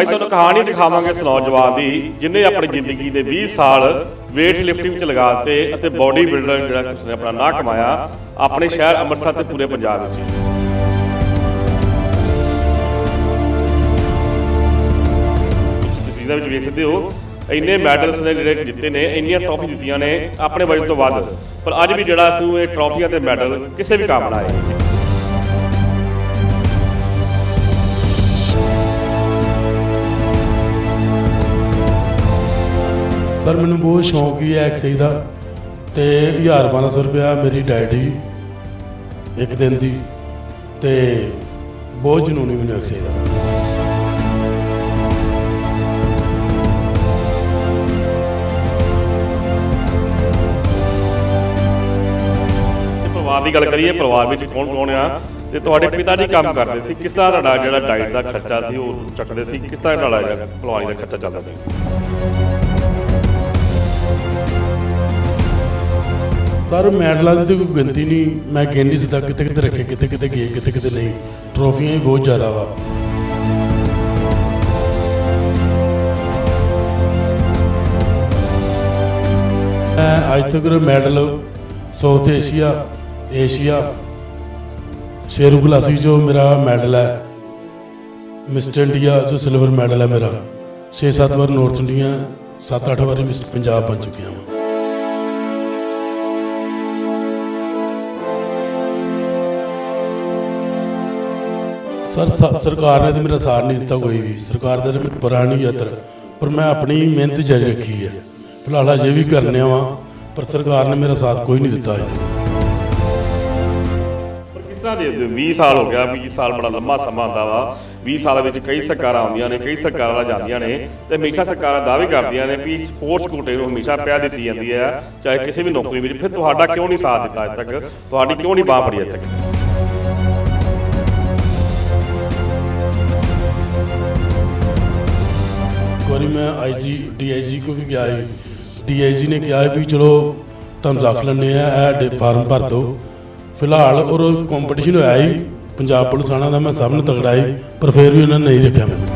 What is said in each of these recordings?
ਅੱਜ ਤੁਹਾਨੂੰ ਕਹਾਣੀ ਦਿਖਾਵਾਂਗੇ ਇਸ ਨੌਜਵਾਨ ਦੀ, ਜਿਨੇ ਆਪਣੀ ਜ਼ਿੰਦਗੀ ਦੇ 20 ਸਾਲ weight lifting ਵਿੱਚ ਲਗਾ ਦਿੱਤੇ ਅਤੇ ਬਾਡੀ ਬਿਲਡਰ ਜਿਹੜਾ ਉਸਨੇ ਆਪਣਾ ਨਾਂ ਕਮਾਇਆ, ਆਪਣੇ ਸ਼ਹਿਰ ਅੰਮ੍ਰਿਤਸਰ ਤੇ ਪੂਰੇ ਪੰਜਾਬ ਵਿੱਚ। ਤਸਵੀਰਾਂ ਵਿੱਚ ਵੇਖ ਸਕਦੇ ਹੋ, ਇੰਨੇ ਮੈਡਲਸ ਨੇ ਜਿਹੜੇ ਜਿੱਤੇ ਨੇ, ਇੰਨੀਆਂ ਟਰਾਫੀ ਜਿੱਤੀਆਂ ਨੇ, ਆਪਣੇ ਵਜਨ ਤੋਂ ਵੱਧ। ਪਰ ਅੱਜ ਵੀ ਜਿਹੜਾ ਸੀ ਇਹ ਟਰਾਫੀਆਂ ਤੇ ਮੈਡਲ ਕਿਸੇ ਵੀ ਕੰਮ ਨਾ ਆਏ। ਸਰ, ਮੈਨੂੰ ਬਹੁਤ ਸ਼ੌਂਕ ਹੀ ਹੈ ਐਕਸਰਸਾਈਜ਼ ਦਾ ਤੇ 1000 1200 ਰੁਪਇਆ ਮੇਰੀ ਡਾਈਟ ਇੱਕ ਦਿਨ ਦੀ ਤੇ ਬਹੁਤ ਜਨੂਨੀ ਮੈਨੂੰ ਐਕਸਰਸਾਈਜ਼ ਦਾ। ਜੇ ਪਰਿਵਾਰ ਦੀ ਗੱਲ ਕਰੀਏ, ਪਰਿਵਾਰ ਵਿੱਚ ਕੌਣ ਕੌਣ ਆ ਤੇ ਤੁਹਾਡੇ ਪਿਤਾ ਜੀ ਕੰਮ ਕਰਦੇ ਸੀ, ਕਿਸ ਤਰ੍ਹਾਂ ਤੁਹਾਡਾ ਜਿਹੜਾ ਡਾਈਟ ਦਾ ਖਰਚਾ ਸੀ, ਉਹ ਚੱਕਦੇ ਸੀ, ਕਿਸ ਤਰ੍ਹਾਂ ਤੁਹਾਡਾ ਜਿਹੜਾ ਭਲਵਾਨੀ ਦਾ ਖਰਚਾ ਚੱਲਦਾ ਸੀ? ਸਰ, ਮੈਡਲਾਂ ਦੀ ਤਾਂ ਕੋਈ ਗਿਣਤੀ ਨਹੀਂ। ਮੈਂ ਗਿਣ ਨਹੀਂ ਸਕਦਾ ਕਿਤੇ ਕਿਤੇ ਰੱਖੇ, ਕਿਤੇ ਕਿਤੇ ਗਏ, ਕਿਤੇ ਕਿਤੇ ਨਹੀਂ। ਟਰੋਫੀਆਂ ਹੀ ਬਹੁਤ ਜ਼ਿਆਦਾ ਵਾ। ਮੈਂ ਅੱਜ ਤੱਕ ਮੈਡਲ ਸਾਊਥ ਏਸ਼ੀਆ ਏਸ਼ੀਆ ਸ਼ੇਰੂ ਕਲਾਸੀ ਜੋ ਮੇਰਾ ਮੈਡਲ ਹੈ ਮਿਸਟਰ ਇੰਡੀਆ ਜੋ ਸਿਲਵਰ ਮੈਡਲ ਹੈ ਮੇਰਾ 6-7 ਵਾਰ ਨਾਰਥ ਇੰਡੀਆ 7-8 ਵਾਰੀ ਮਿਸਟਰ ਪੰਜਾਬ ਬਣ ਚੁੱਕਿਆ ਹਾਂ ਸਰ, ਸ- ਸਰਕਾਰ ਨੇ ਤਾਂ ਮੇਰਾ ਸਾਥ ਨਹੀਂ ਦਿੱਤਾ ਕੋਈ ਵੀ। ਸਰਕਾਰ ਦਾ ਤਾਂ ਮੈਨੂੰ ਪਰਾ ਪਰ ਮੈਂ ਆਪਣੀ ਮਿਹਨਤ ਜਾਰੀ ਰੱਖੀ ਹੈ। ਫਿਲਹਾਲ ਅਜੇ ਵੀ ਕਰਨਿਆ ਵਾਂ, ਪਰ ਸਰਕਾਰ ਨੇ ਮੇਰਾ ਸਾਥ ਕੋਈ ਨਹੀਂ ਦਿੱਤਾ ਅਜੇ ਤੱਕ। ਪਰ ਕਿਸ ਤਰ੍ਹਾਂ ਦੇ ਦਿਓ? 20 ਸਾਲ ਹੋ ਗਿਆ 20 ਸਾਲ ਬੜਾ ਲੰਮਾ ਸਮਾਂ ਹੁੰਦਾ ਵਾ। 20 ਸਾਲਾਂ ਵਿੱਚ ਕਈ ਸਰਕਾਰਾਂ ਆਉਂਦੀਆਂ ਨੇ, ਕਈ ਸਰਕਾਰਾਂ ਜਾਂਦੀਆਂ ਨੇ ਤੇ ਹਮੇਸ਼ਾ ਸਰਕਾਰਾਂ ਦਾਅਵੇ ਕਰਦੀਆਂ ਨੇ ਵੀ ਸਪੋਰਟਸ ਕੋਟੇ ਨੂੰ ਹਮੇਸ਼ਾ ਪਿਆ ਦਿੱਤੀ ਜਾਂਦੀ ਹੈ। ਚਾਹੇ ਕਿਸੇ ਵੀ ਨੌਕਰੀ ਵਿੱਚ, ਫਿਰ ਤੁਹਾਡਾ ਕਿਉਂ ਨਹੀਂ ਸਾਥ ਦਿੱਤਾ ਅੱਜ ਤੱਕ? ਤੁਹਾਡੀ ਕਿਉਂ ਨਹੀਂ ਬਾਂਹ ਫੜੀ ਅੱਜ ਤੱਕ ਵਾਰੀ ਮੈਂ ਆਈਜੀ ਡੀਆਈਜੀ ਕੋ ਵੀ ਗਿਆ ਸੀ। ਡੀਆਈਜੀ ਨੇ ਕਿਹਾ ਵੀ ਚਲੋ ਤੁਹਾਨੂੰ ਰੱਖ ਲੈਂਦੇ ਆ, ਇਹ ਫਾਰਮ ਭਰ ਦਿਓ। ਫਿਲਹਾਲ ਔਰ ਕੰਪੀਟੀਸ਼ਨ ਹੋਇਆ ਸੀ, ਪੰਜਾਬ ਪੁਲਿਸ ਆਣਾ ਦਾ ਮੈਂ ਸਭ ਨੂੰ ਤਗੜਾ ਸੀ, ਪਰ ਫਿਰ ਵੀ ਉਹਨਾਂ ਨੇ ਨਹੀਂ ਰੱਖਿਆ ਮੈਨੂੰ।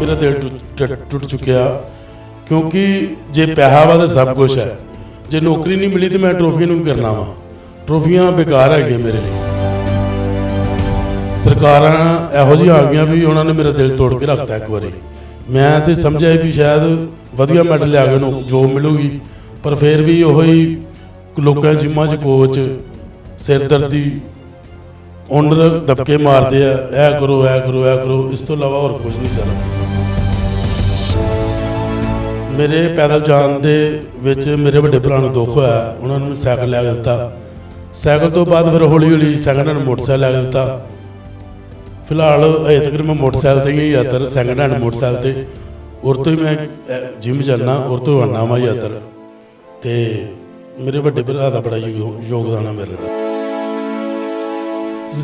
ਮੇਰਾ ਦਿਲ ਟੁੱਟ- ਟੁੱਟ- ਚੁੱਕਿਆ, ਕਿਉਂਕਿ ਜੇ ਪੈਸਾ ਵਾ ਤਾਂ ਸਭ ਕੁਝ ਹੈ। ਜੇ ਨੌਕਰੀ ਨਹੀਂ ਮਿਲੀ ਤੇ ਮੈਂ ਟਰੋਫੀਆਂ ਨੂੰ ਕੀ ਕਰਨਾ ਵਾ? ਟਰੋਫੀਆਂ ਬੇਕਾਰ ਹੈਗੀਆਂ ਮੇਰੇ ਲਈ। ਸਰਕਾਰਾਂ ਇਹੋ ਜਿਹੀਆਂ ਆ ਗਈਆਂ ਵੀ ਉਹਨਾਂ ਨੇ ਮੇਰਾ ਦਿਲ ਤੋੜ ਕੇ ਰੱਖਤਾ ਇੱਕ ਵਾਰੀ। ਮੈਂ ਤੇ ਸਮਝਿਆ ਵੀ ਸ਼ਾਇਦ ਵਧੀਆ ਮੈਡਲ ਲਿਆ ਕੇ ਨੂੰ ਜੋ ਮਿਲੂਗੀ, ਪਰ ਫਿਰ ਵੀ ਉਹੋ ਹੀ ਲੋਕਾਂ ਜਿੰਮਾਂ 'ਚ ਕੋਚ ਸਿਰਦਰਦੀ ਉਹਨਾਂ ਦਬਕੇ ਮਾਰਦੇ ਆ, ਇਹ ਕਰੋ ਇਹ ਕਰੋ ਇਹ ਕਰੋ, ਇਸ ਤੋਂ ਇਲਾਵਾ ਹੋਰ ਕੁਝ ਨਹੀਂ ਸਰ ਮੇਰੇ ਪੈਦਲ ਜਾਣ ਦੇ ਵਿੱਚ ਮੇਰੇ ਵੱਡੇ ਭਰਾ ਨੂੰ ਦੁੱਖ ਹੋਇਆ, ਉਹਨਾਂ ਨੂੰ ਸਾਈਕਲ ਲੈ ਕੇ ਦਿੱਤਾ। ਸਾਈਕਲ ਤੋਂ ਬਾਅਦ ਫਿਰ ਹੌਲੀ ਹੌਲੀ ਸੈਕਿੰਡ ਹੈਂਡ ਮੋਟਰਸਾਈਕਲ ਲੈ ਕੇ ਦਿੱਤਾ। ਫਿਲਹਾਲ ਅਜੇ ਤੱਕ ਮੈਂ ਮੋਟਰਸਾਈਕਲ ਤੇ ਹੀ ਯਾਤਰ ਸੈਕਿੰਡ ਹੈਂਡ ਮੋਟਰਸਾਈਕਲ ਤੇ। ਉਰ ਤੋਂ ਹੀ ਮੈਂ ਜਿਮ ਜਾਂਦਾ, ਉਰ ਤੋਂ ਆਉਣਾ ਵਾ ਯਾਤਰ। ਤੇ ਮੇਰੇ ਵੱਡੇ ਭਰਾ ਦਾ ਬੜਾ ਯੋਗਦਾਨ ਆ ਮੇਰੇ ਨਾਲ।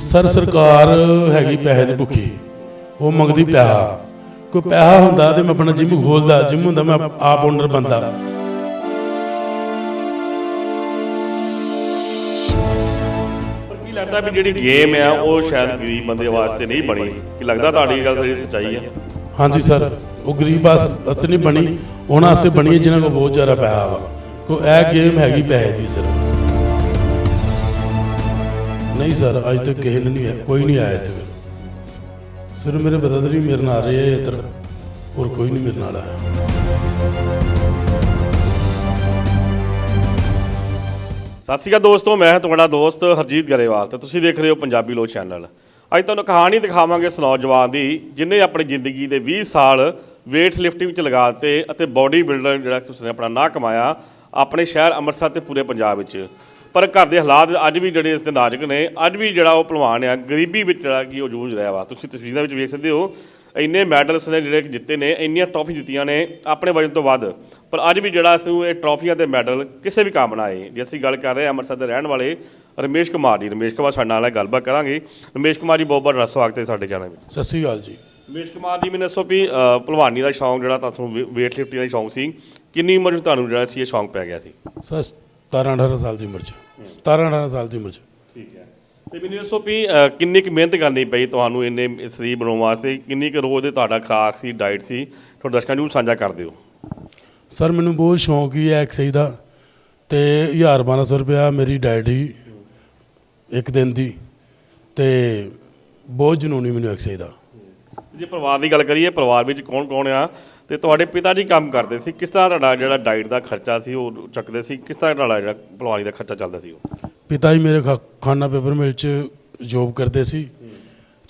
ਸਰ, ਸਰਕਾਰ ਹੈਗੀ ਪੈਸੇ ਦੀ ਭੁੱਖੀ। ਉਹ ਮੰਗਦੀ ਪੈਸਾ। ਕੋਈ ਪੈਸਾ ਹੁੰਦਾ ਤੇ ਮੈਂ ਆਪਣਾ ਜਿਮ ਖੋਲਦਾ ਜਿਮ ਹੁੰਦਾ, ਮੈਂ ਆਪ ਓਨਰ ਬੰਦਾ। ਲੱਗਦਾ ਵੀ ਜਿਹੜੀ ਗੇਮ ਆ ਉਹ ਸ਼ਾਇਦ ਗਰੀਬ ਬੰਦੇ ਵਾਸਤੇ ਨਹੀਂ ਬਣੀ। ਕੀ ਲੱਗਦਾ ਤੁਹਾਡੀ ਗੱਲ ਜਿਹੜੀ ਸੱਚਾਈ ਆ? ਹਾਂਜੀ ਸਰ। ਉਹ ਗਰੀਬ ਅਸਤ ਨਹੀਂ ਬਣੀ। ਉਹਨਾਂ ਵਾਸਤੇ ਬਣੀ ਜਿਨ੍ਹਾਂ ਕੋਲ ਬਹੁਤ ਜ਼ਿਆਦਾ ਪੈਸਾ ਵਾ। ਕੋ ਇਹ ਗੇਮ ਹੈਗੀ ਪੈਸੇ ਦੀ ਸਰ। ਨਹੀਂ ਸਰ ਅੱਜ ਤੱਕ ਕਿਸੇ ਨੇ ਨਹੀਂ ਆਇਆ। ਕੋਈ ਨਹੀਂ ਆਇਆ ਇੱਥੇ। ਸਿਰ ਮੇਰੇ ਬਦਦਰੀ ਮੇਰੇ ਨਾਲ ਰਹੇ ਆ ਇੱਧਰ ਹੋਰ ਕੋਈ ਨਹੀਂ ਮੇਰੇ ਨਾਲ ਆਇਆ। ਸਤਿ ਸ਼੍ਰੀ ਅਕਾਲ ਦੋਸਤੋ, ਮੈਂ ਤੁਹਾਡਾ ਦੋਸਤ ਹਰਜੀਤ ਗਰੇਵਾਲ ਤੇ ਤੁਸੀਂ ਦੇਖ ਰਹੇ ਹੋ ਪੰਜਾਬੀ ਲੋਕ ਚੈਨਲ। ਅੱਜ ਤੁਹਾਨੂੰ ਕਹਾਣੀ ਦਿਖਾਵਾਂਗੇ ਇਸ ਨੌਜਵਾਨ ਦੀ, ਜਿਨੇ ਆਪਣੀ ਜ਼ਿੰਦਗੀ ਦੇ 20 ਸਾਲ weight lifting ਵਿੱਚ ਲਗਾ ਦਿੱਤੇ ਅਤੇ ਬਾਡੀ ਬਿਲਡਰ ਜਿਹੜਾ ਉਸਨੇ ਆਪਣਾ ਨਾਂ ਕਮਾਇਆ, ਆਪਣੇ ਸ਼ਹਿਰ ਅੰਮ੍ਰਿਤਸਰ ਤੇ ਪੂਰੇ ਪੰਜਾਬ ਵਿੱਚ। ਪਰ ਘਰ ਦੇ ਹਾਲਾਤ ਅੱਜ ਵੀ ਜਿਹੜੇ ਇਸ ਦੇ ਨਾਜ਼ੁਕ ਨੇ, ਅੱਜ ਵੀ ਜਿਹੜਾ ਉਹ ਪਹਿਲਵਾਨ ਆ, ਗਰੀਬੀ ਵਿੱਚ ਜਿਹੜਾ ਕਿ ਉਹ ਜੂਝ ਰਿਹਾ ਵਾ। ਤੁਸੀਂ ਤਸਵੀਰਾਂ ਵਿੱਚ ਵੇਖ ਸਕਦੇ ਹੋ, ਇੰਨੇ ਮੈਡਲਸ ਨੇ ਜਿਹੜੇ ਜਿੱਤੇ ਨੇ, ਇੰਨੀਆਂ ਟਰਾਫੀ ਜਿੱਤੀਆਂ ਨੇ, ਆਪਣੇ ਵਜਨ ਤੋਂ ਵੱਧ। ਪਰ ਅੱਜ ਵੀ ਜਿਹੜਾ ਸੀ ਇਹ ਟਰਾਫੀਆਂ ਤੇ ਮੈਡਲ ਕਿਸੇ ਵੀ ਕੰਮ ਨਾ ਆਏ ਜੇ ਅਸੀਂ ਗੱਲ ਕਰ ਰਹੇ ਹਾਂ ਅੰਮ੍ਰਿਤਸਰ ਦੇ ਰਹਿਣ ਵਾਲੇ ਰਮੇਸ਼ ਕੁਮਾਰ ਜੀ ਰਮੇਸ਼ ਕੁਮਾਰ ਸਾਡੇ ਨਾਲ ਗੱਲਬਾਤ ਕਰਾਂਗੇ। ਰਮੇਸ਼ ਕੁਮਾਰ ਜੀ ਬਹੁਤ ਬਹੁਤ ਸਵਾਗਤ ਹੈ ਸਾਡੇ ਚੈਨਲ ਵਿੱਚ। ਸਤਿ ਸ੍ਰੀ ਅਕਾਲ ਜੀ। ਰਮੇਸ਼ ਕੁਮਾਰ ਜੀ ਮੈਨੂੰ ਦੱਸੋ ਵੀ ਭਲਵਾਨੀ ਦਾ ਸ਼ੌਂਕ ਜਿਹੜਾ ਤੁਹਾਨੂੰ weight lifting ਦਾ ਸ਼ੌਂਕ ਸੀ ਕਿੰਨੀ ਉਮਰ 'ਚ ਤੁਹਾਨੂੰ ਜਿਹੜਾ ਸੀ ਇਹ ਸ਼ੌਂਕ ਪੈ ਗਿਆ ਸੀ? ਸਰ 17 18 ਸਾਲ ਦੀ ਉਮਰ 'ਚ। 17 18 ਸਾਲ ਦੀ ਉਮਰ 'ਚ। ਠੀਕ ਹੈ। ਤੇ ਮੈਨੂੰ ਦੱਸੋ ਵੀ ਕਿੰਨੀ ਕੁ ਮਿਹਨਤ ਕਰਨੀ ਪਈ ਤੁਹਾਨੂੰ ਇੰਨੇ ਸਰੀਰ ਬਣਾਉਣ ਵਾਸਤੇ ਕਿੰਨੀ ਕੁ ਰੋਜ਼ ਦੇ ਤੁਹਾਡਾ ਖੁਰਾਕ ਸੀ ਡਾਈਟ ਸੀ ਤੁਹਾਡੇ ਦਰਸ਼ਕਾਂ ਨੂੰ ਸਾਂਝਾ ਕਰ ਦਿਓ। ਸਰ ਮੈਨੂੰ ਬਹੁਤ ਸ਼ੌਂਕ ਹੀ ਹੈ ਐਕਸਰਸਾਈਜ਼ ਦਾ ਤੇ 1000 1200 ਰੁਪਇਆ ਮੇਰੀ ਹੀ ਇੱਕ ਦਿਨ ਦੀ ਤੇ ਬਹੁਤ ਜਨੂਨੀ ਮੈਨੂੰ ਐਕਸਰਸਾਈਜ਼ ਦਾ। ਜੇ ਪਰਿਵਾਰ ਦੀ ਗੱਲ ਕਰੀਏ ਪਰਿਵਾਰ ਵਿੱਚ ਕੌਣ ਕੌਣ ਆ ਤੇ ਤੁਹਾਡੇ ਪਿਤਾ ਜੀ ਕੰਮ ਕਰਦੇ ਸੀ ਕਿਸ ਤਰ੍ਹਾਂ ਤੁਹਾਡਾ ਜਿਹੜਾ ਡਾਈਟ ਦਾ ਖਰਚਾ ਸੀ ਉਹ ਚੱਕਦੇ ਸੀ ਕਿਸ ਤਰ੍ਹਾਂ ਤੁਹਾਡਾ ਜਿਹੜਾ ਭਲਵਾਨੀ ਦਾ ਖਰਚਾ ਚੱਲਦਾ ਸੀ ਉਹ? ਪਿਤਾ ਜੀ ਮੇਰੇ ਖਾ- ਖਾਨਾ ਪੇਪਰ ਮਿਲ ਚ ਜੋਬ ਕਰਦੇ ਸੀ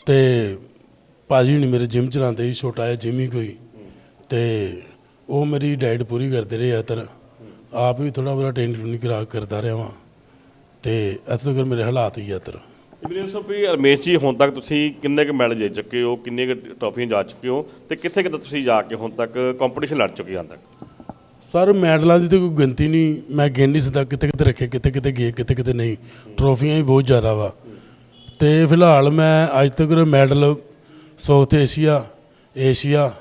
ਤੇ ਭਾਜੀ ਹੁਣੀ ਮੇਰੇ ਜਿਮ ਚਲਾਉਂਦੇ ਸੀ ਛੋਟਾ ਜਿਹਾ ਜਿਮ ਹੀ ਕੋਈ ਤੇ ਉਹ ਮੇਰੀ ਡਾਈਟ ਪੂਰੀ ਕਰਦੇ ਰਹੇ ਅਤਰ। ਆਪ ਵੀ ਥੋੜਾ ਬਹੁਤਾ ਟ੍ਰੇਨਿੰਗ ਟ੍ਰੇਨਿੰਗ ਕਰਾ ਕਰਦਾ ਰਿਹਾ ਵਾਂ। ਤੇ ਇੱਥੇ ਤੱਕ ਮੇਰੇ ਹਾਲਾਤ ਹੀ ਅਤਰ। ਤੇ ਮੈਨੂੰ ਦੱਸੋ ਵੀ ਰਮੇਸ਼ ਜੀ ਹੁਣ ਤੱਕ ਤੁਸੀਂ ਕਿੰਨੇ ਕੁ ਮੈਡਲ ਜਿੱਤ ਚੁੱਕੇ ਹੋ? ਕਿੰਨੇ ਕੁ ਟਰਾਫੀਆਂ ਜਾ ਚੁੱਕੇ ਹੋ? ਤੇ ਕਿੱਥੇ ਕਿੱਥੇ ਤੁਸੀਂ ਜਾ ਕੇ ਹੁਣ ਤੱਕ ਕੰਪੀਟੀਸ਼ਨ ਲੜ ਚੁੱਕੇ ਹਾਂ ਤੱਕ? ਸਰ ਮੈਡਲਾਂ ਦੀ ਤਾਂ ਕੋਈ ਗਿਣਤੀ ਨਹੀਂ। ਮੈਂ ਗਿਣ ਨਹੀਂ ਸਕਦਾ ਕਿਤੇ ਕਿਤੇ ਰੱਖੇ ਕਿਤੇ ਕਿਤੇ ਗਏ ਕਿਤੇ ਕਿਤੇ ਨਹੀਂ। ਟਰੋਫੀਆਂ ਹੀ ਬਹੁਤ ਜ਼ਿਆਦਾ ਵਾ। ਤੇ ਫਿਲਹਾਲ ਮੈਂ ਅੱਜ ਤੱਕ ਮੈਡਲ ਸਾਊਥ ਏਸ਼ੀਆ ਏਸ਼ੀਆ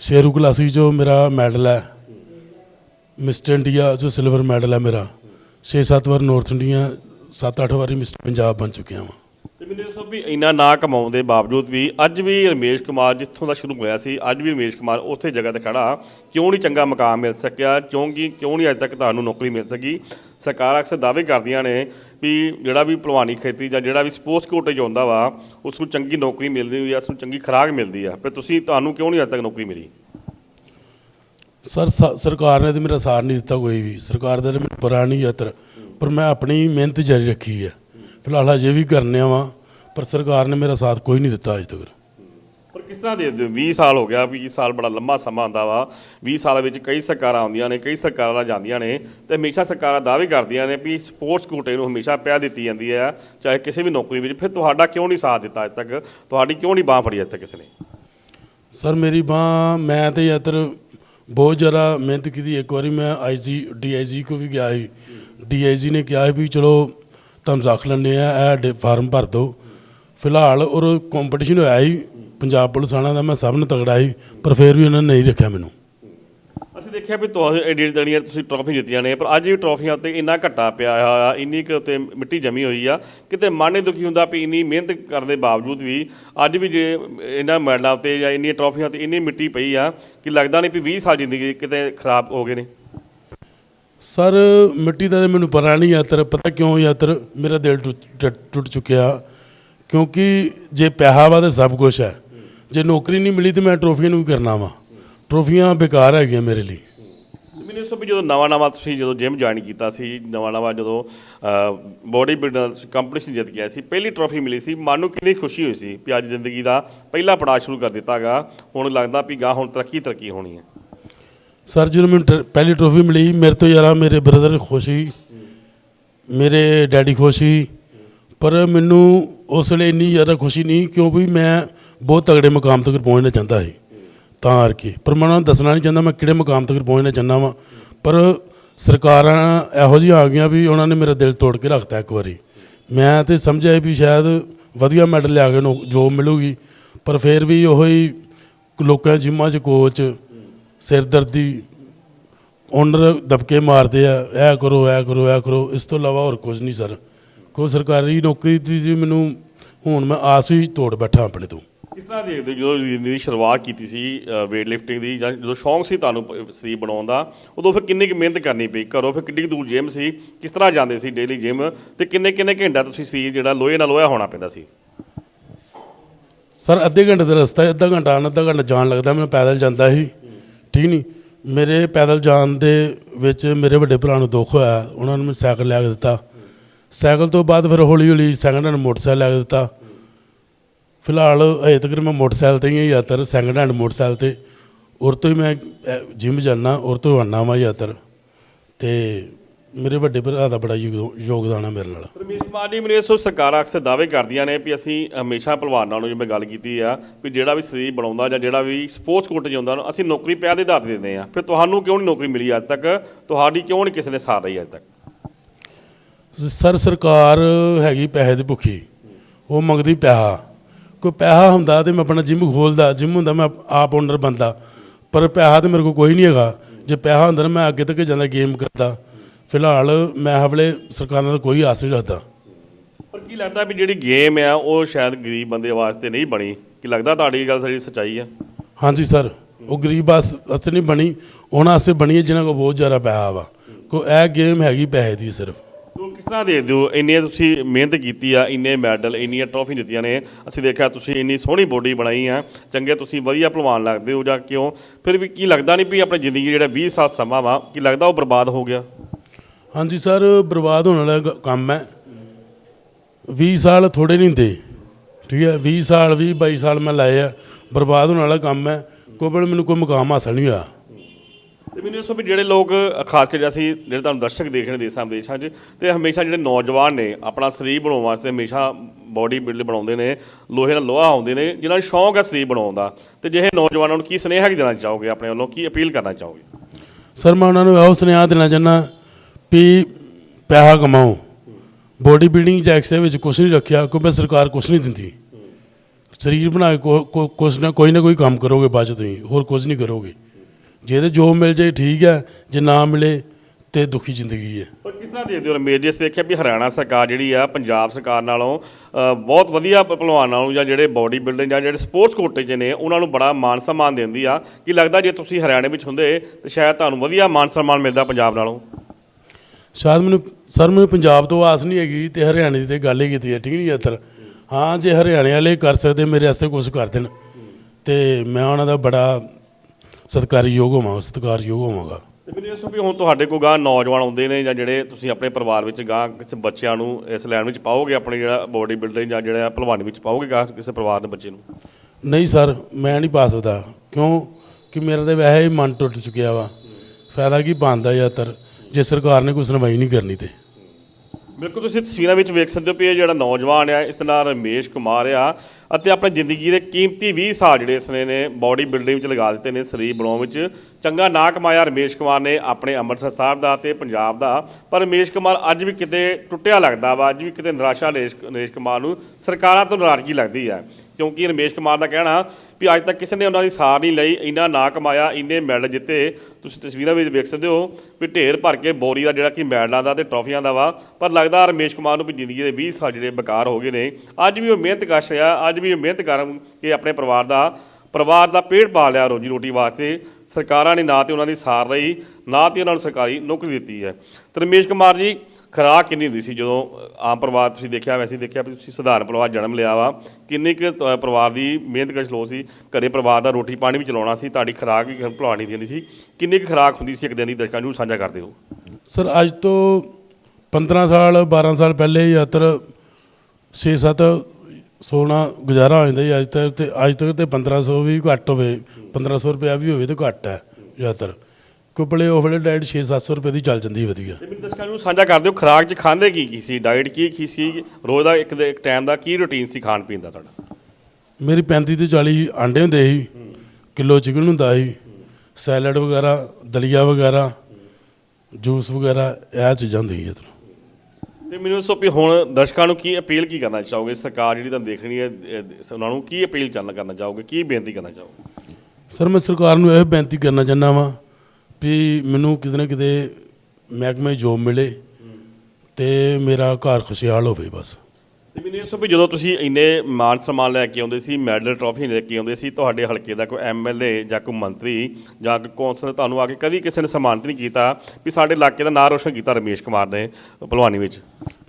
ਸ਼ੇਰੂ ਕਲਾਸੀ ਜੋ ਮੇਰਾ ਮੈਡਲ ਹੈ ਮਿਸਟਰ ਇੰਡੀਆ ਜੋ ਸਿਲਵਰ ਮੈਡਲ ਹੈ ਮੇਰਾ 6-7 ਵਾਰ ਨਾਰਥ ਇੰਡੀਆ 7-8 ਵਾਰੀ ਮਿਸਟਰ ਪੰਜਾਬ ਬਣ ਚੁੱਕਿਆ ਵਾਂ। ਤੇ ਮੈਨੂੰ ਦੱਸੋ ਵੀ ਇੰਨਾ ਨਾ ਕਮਾਉਣ ਦੇ ਬਾਵਜੂਦ ਵੀ ਅੱਜ ਵੀ ਰਮੇਸ਼ ਕੁਮਾਰ ਜਿੱਥੋਂ ਦਾ ਸ਼ੁਰੂ ਹੋਇਆ ਸੀ, ਅੱਜ ਵੀ ਰਮੇਸ਼ ਕੁਮਾਰ ਉੱਥੇ ਜਗ੍ਹਾ ਤੇ ਖੜਾ। ਕਿਉਂ ਨਹੀਂ ਚੰਗਾ ਮਕਾਮ ਮਿਲ ਸਕਿਆ? ਕਿਉਂਕਿ ਕਿਉਂ ਨਹੀਂ ਅੱਜ ਤੱਕ ਤੁਹਾਨੂੰ ਨੌਕਰੀ ਮਿਲ ਸਕੀ? ਸਰਕਾਰ ਅਕਸਰ ਦਾਅਵੇ ਕਰਦੀਆਂ ਨੇ ਵੀ ਜਿਹੜਾ ਵੀ ਭਲਵਾਨੀ ਖੇਤੀ ਜਾਂ ਜਿਹੜਾ ਵੀ ਸਪੋਰਟਸ ਕੋਟੇ 'ਚ ਆਉਂਦਾ ਵਾ, ਉਸ ਨੂੰ ਚੰਗੀ ਨੌਕਰੀ ਮਿਲਦੀ ਜਾਂ ਉਸ ਨੂੰ ਚੰਗੀ ਖੁਰਾਕ ਮਿਲਦੀ ਆ। ਪਰ ਤੁਸੀਂ, ਤੁਹਾਨੂੰ ਕਿਉਂ ਨਹੀਂ ਅੱਜ ਤੱਕ ਨੌਕਰੀ ਮਿਲੀ? ਸਰ, ਸ- ਸਰਕਾਰ ਨੇ ਤੇ ਮੇਰਾ ਸਾਥ ਨਹੀਂ ਦਿੱਤਾ ਕੋਈ ਵੀ। ਸਰਕਾਰ ਦਾ ਤੇ ਮੈਨੂੰ ਬੁਰਾ ਨਹੀਂ ਯਾਤਰ ਪਰ ਮੈਂ ਆਪਣੀ ਮਿਹਨਤ ਜਾਰੀ ਰੱਖੀ ਹੈ ਫਿਲਹਾਲ ਅਜੇ ਵੀ ਕਰਨੇ ਵਾਂ ਪਰ ਸਰਕਾਰ ਨੇ ਮੇਰਾ ਸਾਥ ਕੋਈ ਨਹੀਂ ਦਿੱਤਾ ਅਜੇ ਤੱਕ। ਪਰ ਕਿਸ ਤਰ੍ਹਾਂ ਦੇ ਦਿਓ 20 ਸਾਲ ਹੋ ਗਿਆ 20 ਸਾਲ ਬੜਾ ਲੰਮਾ ਸਮਾਂ ਹੁੰਦਾ ਵਾ। 20 ਸਾਲਾਂ ਵਿੱਚ ਕਈ ਸਰਕਾਰਾਂ ਆਉਂਦੀਆਂ ਨੇ ਕਈ ਸਰਕਾਰਾਂ ਜਾਂਦੀਆਂ ਨੇ ਤੇ ਹਮੇਸ਼ਾ ਸਰਕਾਰਾਂ ਦਾਅਵੇ ਕਰਦੀਆਂ ਨੇ ਵੀ ਸਪੋਰਟਸ ਕੋਟੇ ਨੂੰ ਹਮੇਸ਼ਾ ਪਿਆ ਦਿੱਤੀ ਜਾਂਦੀ ਹੈ ਚਾਹੇ ਕਿਸੇ ਵੀ ਨੌਕਰੀ ਵਿੱਚ। ਫਿਰ ਤੁਹਾਡਾ ਕਿਉਂ ਨਹੀਂ ਸਾਥ ਦਿੱਤਾ ਅੱਜ ਤੱਕ? ਤੁਹਾਡੀ ਕਿਉਂ ਨਹੀਂ ਬਾਹ ਫੜੀ ਅੱਜ ਤੱਕ ਕਿਸੇ ਨੇ? ਸਰ ਮੇਰੀ ਬਾਹ ਮੈਂ ਤੇ ਯਾਤਰ ਬਹੁਤ ਜ਼ਿਆਦਾ ਮਿਹਨਤ ਕੀਤੀ। ਇੱਕ ਵਾਰੀ ਮੈਂ ਆਈਜੀ ਡੀਆਈਜੀ ਕੋ ਵੀ ਗਿਆ ਸੀ। ਡੀਆਈਜੀ ਨੇ ਕਿਹਾ ਵੀ ਚਲੋ ਤੁਹਾਨੂੰ ਰੱਖ ਲੈਂਦੇ ਆ, ਇਹ ਫਾਰਮ ਭਰ ਦਿਓ। ਫਿਲਹਾਲ ਔਰ ਕੰਪੀਟੀਸ਼ਨ ਹੋਇਆ ਸੀ, ਪੰਜਾਬ ਪੁਲਿਸ ਆਣਾ ਦਾ ਮੈਂ ਸਭ ਨੂੰ ਤਗੜਾ ਸੀ, ਪਰ ਫਿਰ ਵੀ ਉਹਨਾਂ ਨੇ ਨਹੀਂ ਰੱਖਿਆ ਮੈਨੂੰ। ਅਸੀਂ ਦੇਖਿਆ ਵੀ ਤੁਸੀਂ ਐਡੀ ਜਿਹੜੀਆਂ ਤੁਸੀਂ ਟਰੋਫੀ ਜਿੱਤੀਆਂ ਨੇ, ਪਰ ਅੱਜ ਵੀ ਟਰੋਫੀਆਂ ਉੱਤੇ ਇੰਨਾ ਘੱਟਾ ਪਿਆ ਹੋਇਆ ਇੰਨੀ ਕੁ ਉੱਤੇ ਮਿੱਟੀ ਜਮੀ ਹੋਈ ਆ। ਕਿਤੇ ਮਨ ਹੀ ਦੁਖੀ ਹੁੰਦਾ ਵੀ ਇੰਨੀ ਮਿਹਨਤ ਕਰਨ ਦੇ ਬਾਵਜੂਦ ਵੀ ਅੱਜ ਵੀ ਜੇ ਇਹਨਾਂ ਮੈਡਲਾਂ ਉੱਤੇ ਜਾਂ ਇੰਨੀਆਂ ਟਰੋਫੀਆਂ 'ਤੇ ਇੰਨੀ ਮਿੱਟੀ ਪਈ ਆ, ਕਿ ਲੱਗਦਾ ਨਹੀਂ ਵੀ 20 ਸਾਲ ਜ਼ਿੰਦਗੀ ਕਿਤੇ ਖਰਾਬ ਹੋ ਗਏ ਨੇ। ਸਰ, ਮਿੱਟੀ ਦਾ ਤਾਂ ਮੈਨੂੰ ਪਤਾ ਨਹੀਂ ਯਾਤਰ ਪਤਾ ਕਿਉਂ ਯਾਤਰ ਮੇਰਾ ਦਿਲ ਟੁੱਟ- ਟੁੱਟ ਚੁੱਕਿਆ। ਕਿਉਂਕਿ ਜੇ ਪੈਸਾ ਵਾ ਤਾਂ ਸਭ ਕੁਝ ਹੈ। ਜੇ ਨੌਕਰੀ ਨਹੀਂ ਮਿਲੀ ਤੇ ਮੈਂ ਟਰੋਫੀਆਂ ਨੂੰ ਕੀ ਕਰਨਾ ਵਾ? ਟਰੋਫੀਆਂ ਬੇਕਾਰ ਹੈਗੀਆਂ ਮੇਰੇ ਲਈ। ਮੈਨੂੰ ਇਸ ਤੋਂ ਵੀ ਜਦੋਂ ਨਵਾਂ ਨਵਾਂ ਤੁਸੀਂ ਜਦੋਂ ਜਿਮ ਜੁਆਇਨ ਕੀਤਾ ਸੀ, ਨਵਾਂ ਨਵਾਂ ਜਦੋਂ ਬੋਡੀ ਬਿਲਡਰ ਕੰਪੀਟੀਸ਼ਨ ਜਿੱਤ ਗਿਆ ਸੀ, ਪਹਿਲੀ ਟਰੋਫੀ ਮਿਲੀ ਸੀ। ਮਨ ਨੂੰ ਕਿੰਨੀ ਖੁਸ਼ੀ ਹੋਈ ਸੀ ਵੀ ਅੱਜ ਜ਼ਿੰਦਗੀ ਦਾ ਪਹਿਲਾ ਪੜਾਅ ਸ਼ੁਰੂ ਕਰ ਦਿੱਤਾਗਾ ਹੁਣ ਲੱਗਦਾ ਵੀ ਗਾਂ, ਹੁਣ ਤਰੱਕੀ ਤਰੱਕੀ ਹੋਣੀ ਹੈ। ਸਰ, ਜਦੋਂ ਮੈਨੂੰ ਟ- ਪਹਿਲੀ ਟਰੋਫੀ ਮਿਲੀ, ਮੇਰੇ ਤੋਂ ਯਾਰਾ ਮੇਰੇ ਬ੍ਰਦਰ ਖੁਸ਼ ਸੀ, ਮੇਰੇ ਡੈਡੀ ਖੁਸ਼ ਸੀ, ਪਰ ਮੈਨੂੰ ਉਸ ਵੇਲੇ ਇੰਨੀ ਜ਼ਿਆਦਾ ਖੁਸ਼ੀ ਨਹੀਂ, ਕਿਉਂਕਿ ਮੈਂ ਬਹੁਤ ਤਗੜੇ ਮੁਕਾਮ ਤੱਕ ਪਹੁੰਚਣਾ ਚਾਹੁੰਦਾ ਸੀ, ਤਾਂ ਕਰਕੇ। ਪਰ ਮੈਂ ਉਹਨਾਂ ਨੂੰ ਦੱਸਣਾ ਨਹੀਂ ਚਾਹੁੰਦਾ ਮੈਂ ਕਿਹੜੇ ਮੁਕਾਮ ਤੱਕ ਪਹੁੰਚਣਾ ਚਾਹੁੰਦਾ ਵਾਂ, ਪਰ ਸਰਕਾਰਾਂ ਇਹੋ ਜਿਹੀਆਂ ਆ ਗਈਆਂ ਵੀ ਉਹਨਾਂ ਨੇ ਮੇਰਾ ਦਿਲ ਤੋੜ ਕੇ ਰੱਖਤਾ ਇੱਕ ਵਾਰੀ। ਮੈਂ ਤੇ ਸਮਝਿਆ ਵੀ ਸ਼ਾਇਦ ਵਧੀਆ ਮੈਡਲ ਲਿਆ ਕੇ ਜੋਬ ਮਿਲੂਗੀ, ਪਰ ਫਿਰ ਵੀ ਉਹੀ ਲੋਕਾਂ ਜਿੰਮਾਂ 'ਚ ਕੋਚ ਸਿਰਦਰਦੀ ਓਨਰ ਦਬਕੇ ਮਾਰਦੇ ਆ ਇਹ ਕਰੋ ਇਹ ਕਰੋ ਇਹ ਕਰੋ ਇਸ ਤੋਂ ਇਲਾਵਾ ਹੋਰ ਕੁਝ ਨਹੀਂ ਸਰ। ਕੋਈ ਸਰਕਾਰੀ ਨੌਕਰੀ ਦੀ ਜੀ ਮੈਨੂੰ ਹੁਣ ਮੈਂ ਆਸ ਹੀ ਤੋੜ ਬੈਠਾ ਆਪਣੇ ਤੋਂ। ਕਿਸ ਤਰ੍ਹਾਂ ਦੇਖਦੇ ਜਦੋਂ ਜ਼ਿੰਦਗੀ ਦੀ ਸ਼ੁਰੂਆਤ ਕੀਤੀ ਸੀ weight lifting ਦੀ ਜਾਂ ਜਦੋਂ ਸ਼ੌਂਕ ਸੀ ਤੁਹਾਨੂੰ ਸਰੀਰ ਬਣਾਉਣ ਦਾ ਉਦੋਂ ਫਿਰ ਕਿੰਨੀ ਕੁ ਮਿਹਨਤ ਕਰਨੀ ਪਈ? ਘਰੋਂ ਫਿਰ ਕਿੰਨੀ ਦੂਰ ਜਿਮ ਸੀ? ਕਿਸ ਤਰ੍ਹਾਂ ਜਾਂਦੇ ਸੀ ਡੇਲੀ ਜਿਮ ਤੇ ਕਿੰਨੇ ਕਿੰਨੇ ਘੰਟਾ ਤੁਸੀਂ ਸਰੀਰ ਜਿਹੜਾ ਲੋਹੇ ਨਾਲ ਲੋਹਾ ਹੋਣਾ ਪੈਂਦਾ ਸੀ? ਸਰ ਅੱਧੇ ਘੰਟੇ ਦਾ ਰਸਤਾ ਅੱਧਾ ਘੰਟਾ ਅੱਧਾ ਘੰਟਾ ਜਾਣ ਲੱਗਦਾ ਮੈਂ ਪੈਦਲ ਜਾਂਦਾ ਸੀ। ਠੀਕ ਨਹੀਂ ਮੇਰੇ ਪੈਦਲ ਜਾਣ ਦੇ ਵਿੱਚ ਮੇਰੇ ਵੱਡੇ ਭਰਾ ਨੂੰ ਦੁੱਖ ਹੋਇਆ। ਉਹਨਾਂ ਨੇ ਮੈਨੂੰ ਸਾਈਕਲ ਲੈ ਕੇ ਦਿੱਤਾ। ਸਾਈਕਲ ਤੋਂ ਬਾਅਦ ਫਿਰ ਹੌਲੀ ਹੌਲੀ ਸੈਕਿੰਡ ਹੈਂਡ ਮੋਟਰਸਾਈਕਲ ਲੈ ਕੇ ਦਿੱਤਾ। ਫਿਲਹਾਲ ਅਜੇ ਤੱਕ ਮੈਂ ਮੋਟਰਸਾਈਕਲ ਤੇ ਹੀ ਹਾਂ ਯਾਤਰ, ਸੈਕਿੰਡ ਹੈਂਡ ਮੋਟਰਸਾਈਕਲ ਤੇ। ਔਰ ਤੋਂ ਹੀ ਮੈਂ ਜਿਮ ਜਾਂਦਾ ਔਰ ਤੋਂ ਆਉਣਾ ਵਾਂ ਯਾਤਰ। ਤੇ ਮੇਰੇ ਵੱਡੇ ਭਰਾ ਦਾ ਬੜਾ ਯੋਗ- ਯੋਗਦਾਨ ਆ ਮੇਰੇ ਨਾਲ। ਰਮੇਸ਼ ਕੁਮਾਰ ਜੀ ਮੈਨੂੰ ਇਸ ਸਰਕਾਰਾਂ ਅਕਸਰ ਦਾਅਵੇ ਕਰਦੀਆਂ ਨੇ ਵੀ ਅਸੀਂ ਹਮੇਸ਼ਾ ਪਹਿਲਵਾਨਾਂ ਨੂੰ ਜਿਵੇਂ ਗੱਲ ਕੀਤੀ ਆ ਵੀ ਜਿਹੜਾ ਵੀ ਸਰੀਰ ਬਣਾਉਂਦਾ ਜਾਂ ਜਿਹੜਾ ਵੀ ਸਪੋਰਟਸ ਕੋਟੇ 'ਚ ਆਉਂਦਾ ਉਹਨੂੰ ਅਸੀਂ ਨੌਕਰੀ ਪਿਆ ਦੇ ਆਧਾਰ ਤੇ ਦਿੰਦੇ ਆ। ਫਿਰ ਤੁਹਾਨੂੰ ਕਿਉਂ ਨਹੀਂ ਨੌਕਰੀ ਮਿਲੀ ਅੱਜ ਤੱਕ? ਤੁਹਾਡੀ ਕਿਉਂ ਨਹੀਂ ਕਿਸੇ ਨੇ ਸਾਥ ਰਹੀ ਅੱਜ ਤੱਕ? ਸਰ ਸਰਕਾਰ ਹੈਗੀ ਪੈਸੇ ਦੀ ਭੁੱਖੀ। ਉਹ ਮੰਗਦੀ ਪੈਸਾ। ਕੋਈ ਪੈਸਾ ਹੁੰਦਾ ਤੇ ਮੈਂ ਆਪਣਾ ਜਿਮ ਖੋਲਦਾ। ਜਿਮ ਹੁੰਦਾ ਮੈਂ ਆਪ ਓਨਰ ਬੰਦਾ। ਪਰ ਪੈਸਾ ਤੇ ਮੇਰੇ ਕੋਲ ਕੋਈ ਨਹੀਂ ਹੈਗਾ। ਜੇ ਪੈਸਾ ਹੁੰਦਾ ਨਾ ਮੈਂ ਅੱਗੇ ਤੱਕ ਜਾਂਦਾ ਗੇਮ ਕਰਦਾ। ਫਿਲਹਾਲ ਮੈਂ ਹਵਲੇ ਸਰਕਾਰਾਂ ਦਾ ਕੋਈ ਆਸ ਨਹੀਂ ਰੱਖਦਾ। ਪਰ ਕੀ ਲੱਗਦਾ ਵੀ ਜਿਹੜੀ ਗੇਮ ਆ ਉਹ ਸ਼ਾਇਦ ਗਰੀਬ ਬੰਦੇ ਵਾਸਤੇ ਨਹੀਂ ਬਣੀ? ਕੀ ਲੱਗਦਾ ਤੁਹਾਡੀ ਗੱਲ ਸਾਰੀ ਸੱਚਾਈ ਆ? ਹਾਂਜੀ ਸਰ ਉਹ ਗਰੀਬ ਵਾਸ- ਵਾਸਤੇ ਨਹੀਂ ਬਣੀ ਉਹਨਾਂ ਵਾਸਤੇ ਬਣੀ ਹੈ ਜਿਨ੍ਹਾਂ ਕੋਲ ਬਹੁਤ ਜ਼ਿਆਦਾ ਪੈਸਾ ਵਾ। ਕੋ ਇਹ ਗੇਮ ਹੈਗੀ ਪੈਸੇ ਦੀ ਸਿਰਫ। ਤੂੰ ਕਿਸ ਤਰ੍ਹਾਂ ਦੇ ਦਿਓ ਇੰਨੇ ਤੁਸੀਂ ਮਿਹਨਤ ਕੀਤੀ ਆ ਇੰਨੇ ਮੈਡਲ ਇੰਨੀਆਂ ਟਰੋਫੀ ਦਿੱਤੀਆਂ ਨੇ ਅਸੀਂ ਦੇਖਿਆ ਤੁਸੀਂ ਇੰਨੀ ਸੋਹਣੀ ਬੋਡੀ ਬਣਾਈ ਆ ਚੰਗੇ ਤੁਸੀਂ ਵਧੀਆ ਪਹਿਲਵਾਨ ਲੱਗਦੇ ਹੋ ਜਾਂ ਕਿਉਂ? ਫਿਰ ਵੀ ਕੀ ਲੱਗਦਾ ਨਹੀਂ ਵੀ ਆਪਣੀ ਜ਼ਿੰਦਗੀ ਜਿਹੜਾ 20 ਸਾਲ ਸਮਾਂ ਵਾ ਕੀ ਲੱਗਦਾ ਉਹ ਬਰਬਾਦ ਹੋ ਗਿਆ? ਹਾਂਜੀ ਸਰ ਬਰਬਾਦ ਹੋਣ ਵਾਲਾ ਗ- ਕੰਮ ਹੈ। 20 ਸਾਲ ਥੋੜੇ ਨਹੀਂ ਹੁੰਦੇ। ਠੀਕ ਹੈ 20 ਸਾਲ 20 22 ਸਾਲ ਮੈਂ ਲਾਏ ਆ। ਬਰਬਾਦ ਹੋਣ ਵਾਲਾ ਕੰਮ ਹੈ। ਕੋਈ ਵੇਲੇ ਮੈਨੂੰ ਕੋਈ ਮੁਕਾਮ ਹਾਸਲ ਨਹੀਂ ਹੋਇਆ। ਤੇ ਮੈਨੂੰ ਦੱਸੋ ਵੀ ਜਿਹੜੇ ਲੋਕ ਅ, ਖਾਸ ਕਰ ਅਸੀਂ ਜਿਹੜੇ ਤੁਹਾਨੂੰ ਦਰਸ਼ਕ ਦੇਖ ਰਹੇ ਦੇਸਾਂ ਵਿਦੇਸ਼ਾਂ 'ਚ ਤੇ ਹਮੇਸ਼ਾ ਜਿਹੜੇ ਨੌਜਵਾਨ ਨੇ ਆਪਣਾ ਸਰੀਰ ਬਣਾਉਣ ਵਾਸਤੇ ਹਮੇਸ਼ਾ ਬੋਡੀ ਬਿਲਡ ਬਣਾਉਂਦੇ ਨੇ ਲੋਹੇ ਨਾਲ ਲੋਹਾ ਆਉਂਦੇ ਨੇ ਜਿਨ੍ਹਾਂ ਨੂੰ ਸ਼ੌਂਕ ਹੈ ਸਰੀਰ ਬਣਾਉਣ ਦਾ। ਤੇ ਜਿਹੇ ਨੌਜਵਾਨਾਂ ਨੂੰ ਕੀ ਸੁਨੇਹਾ ਕੀ ਦੇਣਾ ਚਾਹੋਗੇ ਆਪਣੇ ਵੱਲੋਂ ਕੀ ਅਪੀਲ ਕਰਨਾ ਚਾਹੋਗੇ? ਸਰ ਮੈਂ ਉਹਨਾਂ ਨੂੰ ਇਹੋ ਸੁਨੇਹਾ ਦੇਣਾ ਚਾਹੁੰਦਾ ਵੀ ਪੈਸਾ ਕਮਾਓ। ਬੋਡੀ ਬਿਲਡਿੰਗ ਜਾਂ ਦੇ ਵਿੱਚ ਕੁਝ ਨਹੀਂ ਰੱਖਿਆ, ਕਿਉਂਕਿ ਸਰਕਾਰ ਕੁਝ ਨਹੀਂ ਦਿੰਦੀ। ਸਰੀਰ ਬਣਾ ਕੇ ਕੋ- ਕੁਛ ਨਾ ਕੋਈ ਨਾ ਕੋਈ ਕੰਮ ਕਰੋਗੇ ਬਾਅਦ 'ਚ ਤੁਸੀਂ, ਹੋਰ ਕੁਝ ਨਹੀਂ ਕਰੋਗੇ। ਜੇ ਤੇ ਜੋ ਮਿਲ ਜਾਏ, ਠੀਕ ਹੈ, ਜੇ ਨਾ ਮਿਲੇ ਤੇ ਦੁਖੀ ਜ਼ਿੰਦਗੀ ਹੈ। ਪਰ ਕਿਸ ਤਰ੍ਹਾਂ ਦੇਖਦੇ ਹੋ? ਰਮੇਸ਼ ਜੀ ਅਸੀਂ ਦੇਖਿਆ ਵੀ ਹਰਿਆਣਾ ਸਰਕਾਰ ਜਿਹੜੀ ਆ, ਪੰਜਾਬ ਸਰਕਾਰ ਨਾਲੋਂ ਬਹੁਤ ਵਧੀਆ ਪ- ਪਹਿਲਵਾਨਾਂ ਨੂੰ ਜਾਂ ਜਿਹੜੇ ਬਾਡੀ ਬਿਲਡਿੰਗ ਜਾਂ ਜਿਹੜੇ ਸਪੋਰਟਸ ਕੋਟੇ 'ਚ ਨੇ, ਉਹਨਾਂ ਨੂੰ ਬੜਾ ਮਾਨ ਸਨਮਾਨ ਦਿੰਦੀ ਆ। ਕਿ ਲੱਗਦਾ ਜੇ ਤੁਸੀਂ ਹਰਿਆਣੇ ਵਿੱਚ ਹੁੰਦੇ, ਤੇ ਸ਼ਾਇਦ ਤੁਹਾਨੂੰ ਵਧੀਆ ਮਾਨ ਸਨਮਾਨ ਮਿਲਦਾ ਪੰਜਾਬ ਨਾਲੋਂ? ਸ਼ਾਇਦ ਮੈਨੂੰ ਸਰ ਮੈਨੂੰ ਪੰਜਾਬ ਤੋਂ ਆਸ ਨਹੀਂ ਹੈਗੀ ਤੇ ਹਰਿਆਣੇ ਦੀ ਤੇ ਗੱਲ ਹੀ ਕੀਤੀ ਹੈ ਠੀਕ ਨਹੀਂ ਯਾਤਰ ਹਾਂ ਜੇ ਹਰਿਆਣੇ ਵਾਲੇ ਕਰ ਸਕਦੇ ਮੇਰੇ ਵਾਸਤੇ ਕੁਝ ਕਰ ਦੇਣ। ਤੇ ਮੈਂ ਉਹਨਾਂ ਦਾ ਬੜਾ ਸਤਿਕਾਰਯੋਗ ਹੋਵਾਂਗਾ ਸਤਿਕਾਰਯੋਗ ਹੋਵਾਂਗਾ। ਤੇ ਮੈਨੂੰ ਦੱਸੋ ਵੀ ਹੁਣ ਤੁਹਾਡੇ ਕੋਲ ਗਾਂ ਨੌਜਵਾਨ ਆਉਂਦੇ ਨੇ ਜਾਂ ਜਿਹੜੇ ਤੁਸੀਂ ਆਪਣੇ ਪਰਿਵਾਰ ਵਿੱਚ ਗਾਂ ਕਿਸੇ ਬੱਚਿਆਂ ਨੂੰ ਇਸ ਲਾਈਨ ਵਿੱਚ ਪਾਓਗੇ ਆਪਣੀ ਜਿਹੜਾ ਬਾਡੀ ਬਿਲਡਿੰਗ ਜਾਂ ਜਿਹੜਾ ਪਹਿਲਵਾਨੀ ਵਿੱਚ ਪਾਓਗੇ ਗਾਂ ਕਿਸੇ ਪਰਿਵਾਰ ਦੇ ਬੱਚੇ ਨੂੰ? ਨਹੀਂ ਸਰ ਮੈਂ ਨਹੀਂ ਪਾ ਸਕਦਾ। ਕਿਉਂ? ਕਿ ਮੇਰਾ ਤਾਂ ਵੈਸੇ ਹੀ ਮਨ ਟੁੱਟ ਚੁੱਕਿਆ ਵਾ। ਫਾਇਦਾ ਕੀ ਬਣਦਾ ਯਾਤਰ ਜੇ ਸਰਕਾਰ ਨੇ ਕੋਈ ਸੁਣਵਾਈ ਨਹੀਂ ਕਰਨੀ ਤੇ। ਬਿਲਕੁਲ, ਤੁਸੀਂ ਤਸਵੀਰਾਂ ਵਿੱਚ ਵੇਖ ਸਕਦੇ ਹੋ ਵੀ ਇਹ ਜਿਹੜਾ ਨੌਜਵਾਨ ਆ, ਇਸ ਦਾ ਨਾਮ ਰਮੇਸ਼ ਕੁਮਾਰ ਆ ਅਤੇ ਆਪਣੀ ਜ਼ਿੰਦਗੀ ਦੇ ਕੀਮਤੀ 20 ਸਾਲ ਜਿਹੜੇ ਇਸਨੇ ਨੇ ਬਾਡੀ ਬਿਲਡਿੰਗ ਵਿੱਚ ਲਗਾ ਦਿੱਤੇ ਨੇ, ਸਰੀਰ ਬਣਾਉਣ ਵਿੱਚ। ਚੰਗਾ ਨਾਂ ਕਮਾਇਆ ਰਮੇਸ਼ ਕੁਮਾਰ ਨੇ ਆਪਣੇ ਅੰਮ੍ਰਿਤਸਰ ਸਾਹਿਬ ਦਾ ਤੇ ਪੰਜਾਬ ਦਾ। ਪਰ ਰਮੇਸ਼ ਕੁਮਾਰ ਅੱਜ ਵੀ ਕਿਤੇ ਟੁੱਟਿਆ ਲੱਗਦਾ ਵਾ, ਅੱਜ ਵੀ ਕਿਤੇ ਨਿਰਾਸ਼ਾ ਰਮੇਸ਼ ਰਮੇਸ਼ ਕੁਮਾਰ ਨੂੰ ਸਰਕਾਰਾਂ ਤੋਂ ਨਾਰਾਜ਼ਗੀ ਲੱਗਦੀ ਹੈ ਕਿਉਂਕਿ ਰਮੇਸ਼ ਕੁਮਾਰ ਦਾ ਕਹਿਣਾ ਵੀ ਅੱਜ ਤੱਕ ਕਿਸੇ ਨੇ ਉਹਨਾਂ ਦੀ ਸਾਰ ਨਹੀਂ ਲਈ, ਇੰਨਾ ਨਾਂ ਕਮਾਇਆ, ਇੰਨੇ ਮੈਡਲ ਜਿੱਤੇ। ਤੁਸੀਂ ਤਸਵੀਰਾਂ ਵਿੱਚ ਵੇਖ ਸਕਦੇ ਹੋ ਵੀ ਢੇਰ ਭਰ ਕੇ ਬੋਰੀ ਦਾ ਜਿਹੜਾ ਕਿ ਮੈਡਲਾਂ ਦਾ ਤੇ ਟਰੋਫੀਆਂ ਦਾ ਵਾ, ਪਰ ਲੱਗਦਾ ਰਮੇਸ਼ ਕੁਮਾਰ ਨੂੰ ਵੀ ਜ਼ਿੰਦਗੀ ਦੇ 20 ਸਾਲ ਜਿਹੜੇ ਬੇਕਾਰ ਹੋ ਗਏ ਨੇ। ਅੱਜ ਵੀ ਉਹ ਮਿਹਨਤ ਕਸ਼ ਰਿਹਾ, ਅੱਜ ਵੀ ਉਹ ਮਿਹਨਤ ਕਰ ਕੇ ਆਪਣੇ ਪਰਿਵਾਰ ਦਾ ਪਰਿਵਾਰ ਦਾ ਪੇਟ ਪਾਲ ਲਿਆ ਰੋਜੀ ਰੋਟੀ ਵਾਸਤੇ। ਸਰਕਾਰਾਂ ਨੇ ਨਾ ਤੇ ਉਹਨਾਂ ਦੀ ਸਾਰ ਲਈ, ਨਾ ਤੇ ਉਹਨਾਂ ਨੂੰ ਸਰਕਾਰੀ ਨੌਕਰੀ ਦਿੱਤੀ ਹੈ। ਤੇ ਰਮੇਸ਼ ਕੁਮਾਰ ਜੀ ਖੁਰਾਕ ਕਿੰਨੀ ਹੁੰਦੀ ਸੀ ਜਦੋਂ ਆਮ ਪਰਿਵਾਰ ਤੁਸੀਂ ਦੇਖਿਆ ਵੈਸੇ ਦੇਖਿਆ ਵੀ ਤੁਸੀਂ ਸਧਾਰਨ ਪਰਿਵਾਰ ਜਨਮ ਲਿਆ ਵਾ ਕਿੰਨੀ ਕੁ ਅ, ਪਰਿਵਾਰ ਦੀ ਮਿਹਨਤ ਕਸ਼ ਲੋ ਸੀ? ਘਰੇ ਪਰਿਵਾਰ ਦਾ ਰੋਟੀ ਪਾਣੀ ਵੀ ਚਲਾਉਣਾ ਸੀ ਤੁਹਾਡੀ ਖੁਰਾਕ ਵੀ ਭਲਵਾਨੀ ਦੀ ਹੁੰਦੀ ਸੀ। ਕਿੰਨੀ ਕੁ ਖੁਰਾਕ ਹੁੰਦੀ ਸੀ ਇੱਕ ਦਿਨ ਦੀ ਦਰਸ਼ਕਾਂ ਨੂੰ ਸਾਂਝਾ ਕਰਦੇ ਹੋ। ਸਰ ਅੱਜ ਤੋਂ 15 ਸਾਲ 12 ਸਾਲ ਪਹਿਲੇ ਯਾਤਰ 6 7 16 ਗੁਜ਼ਾਰਾ ਹੋ ਜਾਂਦਾ ਸੀ ਅੱਜ ਤੱਕ ਤੇ ਅੱਜ ਤੱਕ ਤੇ 1500 ਵੀ ਘੱਟ ਹੋਵੇ 1500 ਰੁਪਇਆ ਵੀ ਹੋਵੇ ਤੇ ਘੱਟ ਹੈ ਯਾਤਰ। ਕੋਪਲੇ ਉਹ ਵੇਲੇ ਡਾਈਟ 6 700 ਰੁਪਏ ਦੀ ਚੱਲ ਜਾਂਦੀ ਵਧੀਆ। ਤੇ ਮੈਨੂੰ ਦਰਸ਼ਕਾਂ ਨੂੰ ਸਾਂਝਾ ਕਰਦੇ ਹੋ ਖੁਰਾਕ 'ਚ ਖਾਂਦੇ ਕੀ ਕੀ ਸੀ? ਡਾਈਟ ਕੀ ਕੀ ਸੀ? ਰੋਜ਼ ਦਾ ਇੱਕ ਦੇ ਇੱਕ ਟਾਈਮ ਦਾ ਕੀ ਰੁਟੀਨ ਸੀ ਖਾਣ ਪੀਣ ਦਾ ਤੁਹਾਡਾ? ਮੇਰੀ 35 ਤੋਂ 40 ਆਂਡੇ ਹੁੰਦੇ ਸੀ ਕਿਲੋ ਚਿਕਨ ਹੁੰਦਾ ਸੀ ਸੈਲਡ ਵਗੈਰਾ ਦਲੀਆ ਵਗੈਰਾ ਜੂਸ ਵਗੈਰਾ ਇਹ ਚੀਜ਼ਾਂ ਹੁੰਦੀਆਂ ਜੀ ਤੇ। ਮੈਨੂੰ ਦੱਸੋ ਵੀ ਹੁਣ ਦਰਸ਼ਕਾਂ ਨੂੰ ਕੀ ਅਪੀਲ ਕੀ ਕਰਨਾ ਚਾਹੋਗੇ? ਸਰਕਾਰ ਜਿਹੜੀ ਤੁਹਾਨੂੰ ਦੇਖਣੀ ਹੈ ਇਹ- ਉਹਨਾਂ ਨੂੰ ਕੀ ਅਪੀਲ ਚੱਲਣਾ ਕਰਨਾ ਚਾਹੋਗੇ? ਕੀ ਬੇਨਤੀ ਕਰਨਾ ਚਾਹੋਗੇ? ਸਰ ਮੈਂ ਸਰਕਾਰ ਨੂੰ ਇਹ ਬੇਨਤੀ ਕਰਨਾ ਚਾਹੁੰਦਾ ਵਾਂ ਵੀ ਮੈਨੂੰ ਕਿਤੇ ਨਾ ਕਿਤੇ ਮਹਿਕਮੇ ਜੋਬ ਮਿਲੇ ਤੇ ਮੇਰਾ ਘਰ ਖੁਸ਼ਹਾਲ ਹੋਵੇ ਬਸ। ਤੇ ਮੈਨੂੰ ਦੱਸੋ ਵੀ ਜਦੋਂ ਤੁਸੀਂ ਇੰਨੇ ਮਾਨ ਸਨਮਾਨ ਲੈ ਕੇ ਆਉਂਦੇ ਸੀ ਮੈਡਲ ਟਰਾਫੀ ਲੈ ਕੇ ਆਉਂਦੇ ਸੀ ਤੁਹਾਡੇ ਹਲਕੇ ਦਾ ਕੋਈ ਐਮਐਲਏ ਜਾਂ ਕੋਈ ਮੰਤਰੀ ਜਾਂ ਕੋਈ ਕੌਂਸਲਰ ਤੁਹਾਨੂੰ ਆ ਕੇ ਕਦੀ ਕਿਸੇ ਨੇ ਸਨਮਾਨਿਤ ਨਹੀਂ ਕੀਤਾ ਵੀ ਸਾਡੇ ਇਲਾਕੇ ਦਾ ਨਾਂ ਰੋਸ਼ਨ ਕੀਤਾ ਰਮੇਸ਼ ਕੁਮਾਰ ਨੇ ਭਲਵਾਨੀ ਵਿੱਚ?